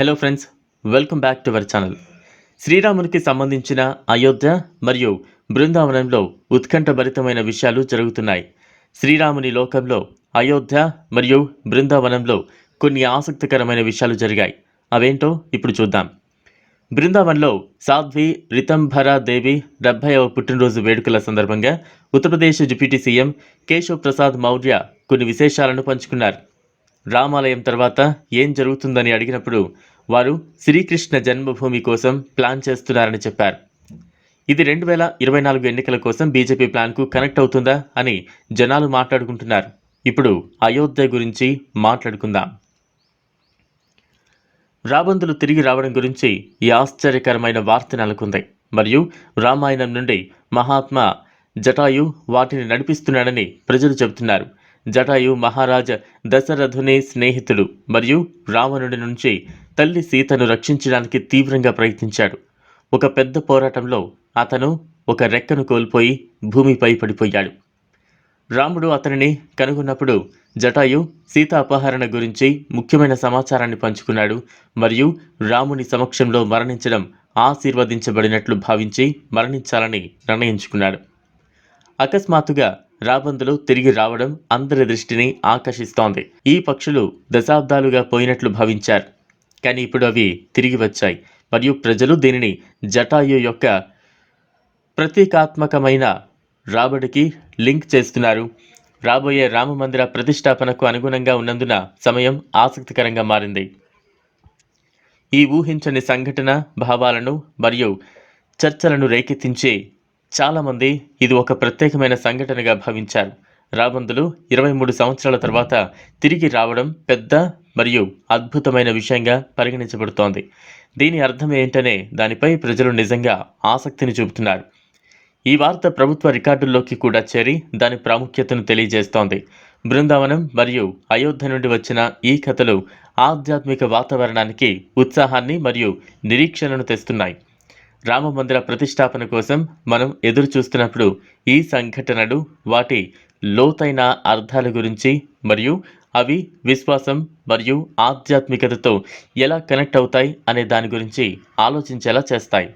Hello friends welcome back to our channel శ్రీరామునికి సంబంధించిన అయోధ్య మరియు బృందావనంలో ఉత్కంఠభరితమైన విషయాలు జరుగుతున్నాయి. శ్రీరాముని లోకంలో అయోధ్య మరియు బృందావనంలో కొన్ని ఆసక్తికరమైన విషయాలు జరిగాయి. అవేంటో ఇప్పుడు చూద్దాం. బృందావన్లో సాధ్వి రితంభరా దేవి డెబ్బైవ పుట్టినరోజు వేడుకల సందర్భంగా ఉత్తరప్రదేశ్ డిప్యూటీ సీఎం కేశవ్ ప్రసాద్ మౌర్య కొన్ని విశేషాలను పంచుకున్నారు. రామాలయం తర్వాత ఏం జరుగుతుందని అడిగినప్పుడు వారు శ్రీకృష్ణ జన్మభూమి కోసం ప్లాన్ చేస్తున్నారని చెప్పారు. ఇది రెండు వేల ఇరవై నాలుగు ఎన్నికల కోసం బీజేపీ ప్లాన్కు కనెక్ట్ అవుతుందా అని జనాలు మాట్లాడుకుంటున్నారు. ఇప్పుడు అయోధ్య గురించి మాట్లాడుకుందాం. రాబందులు తిరిగి రావడం గురించి ఈ ఆశ్చర్యకరమైన వార్త నెలకొంది. మరియు రామాయణం నుండి మహాత్మా జటాయు వాటిని నడిపిస్తున్నాడని ప్రజలు చెబుతున్నారు. జటాయు మహారాజ దశరథుని స్నేహితుడు మరియు రావణుడి నుంచి తల్లి సీతను రక్షించడానికి తీవ్రంగా ప్రయత్నించాడు. ఒక పెద్ద పోరాటంలో అతను ఒక రెక్కను కోల్పోయి భూమిపై పడిపోయాడు. రాముడు అతనిని కనుగొన్నప్పుడు జటాయు సీత అపహరణ గురించి ముఖ్యమైన సమాచారాన్ని పంచుకున్నాడు మరియు రాముని సమక్షంలో మరణించడం ఆశీర్వదించబడినట్లు భావించి మరణించాలని నిర్ణయించుకున్నాడు. అకస్మాత్తుగా రాబందులు తిరిగి రావడం అందరి దృష్టిని ఆకర్షిస్తోంది. ఈ పక్షులు దశాబ్దాలుగా పోయినట్లు భావించారు. కానీ ఇప్పుడు అవి తిరిగి వచ్చాయి. మరియు ప్రజలు దీనిని జటాయు యొక్క ప్రతీకాత్మకమైన రాబడికి లింక్ చేస్తున్నారు. రాబోయే రామమందిర ప్రతిష్టాపనకు అనుగుణంగా ఉన్నందున సమయం ఆసక్తికరంగా మారింది. ఈ ఊహించని సంఘటన భావాలను మరియు చర్చలను రేకెత్తించే చాలామంది ఇది ఒక ప్రత్యేకమైన సంఘటనగా భావించారు. రాబందులు ఇరవై మూడు సంవత్సరాల తర్వాత తిరిగి రావడం పెద్ద మరియు అద్భుతమైన విషయంగా పరిగణించబడుతోంది. దీని అర్థం ఏంటనే దానిపై ప్రజలు నిజంగా ఆసక్తిని చూపుతున్నారు. ఈ వార్త ప్రభుత్వ రికార్డుల్లోకి కూడా చేరి దాని ప్రాముఖ్యతను తెలియజేస్తోంది. బృందావనం మరియు అయోధ్య నుండి వచ్చిన ఈ కథలు ఆధ్యాత్మిక వాతావరణానికి ఉత్సాహాన్ని మరియు నిరీక్షణను తెస్తున్నాయి. రామ మందిర ప్రతిష్టాపన కోసం మనం ఎదురు చూస్తున్నప్పుడు ఈ సంఘటనలు వాటి లోతైన అర్థాల గురించి మరియు అవి విశ్వాసం మరియు ఆధ్యాత్మికతతో ఎలా కనెక్ట్ అవుతాయి అనే దాని గురించి ఆలోచించేలా చేస్తాయి.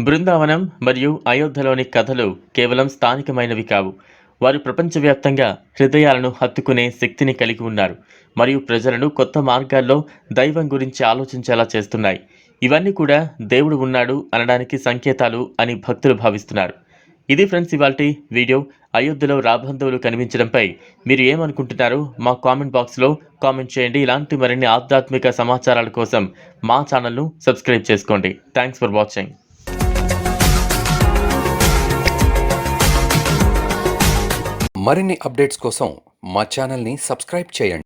బృందావనం మరియు అయోధ్యలోని కథలు కేవలం స్థానికమైనవి కావు. వారు ప్రపంచవ్యాప్తంగా హృదయాలను హత్తుకునే శక్తిని కలిగి ఉన్నారు మరియు ప్రజలను కొత్త మార్గాల్లో దైవం గురించి ఆలోచించేలా చేస్తున్నాయి. ఇవన్నీ కూడా దేవుడు ఉన్నాడు అనడానికి సంకేతాలు అని భక్తులు భావిస్తున్నారు. ఇది ఫ్రెండ్స్ ఇవాల్టి వీడియో. అయోధ్యలో రాబంధువులు కనిపించడంపై మీరు ఏమనుకుంటున్నారో మా కామెంట్ బాక్స్లో కామెంట్ చేయండి. ఇలాంటి మరిన్ని ఆధ్యాత్మిక సమాచారాల కోసం మా ఛానల్ను సబ్స్క్రైబ్ చేసుకోండి. Thanks for watching. మరిన్ని అప్డేట్స్ కోసం మా ఛానల్ని సబ్స్క్రైబ్ చేయండి.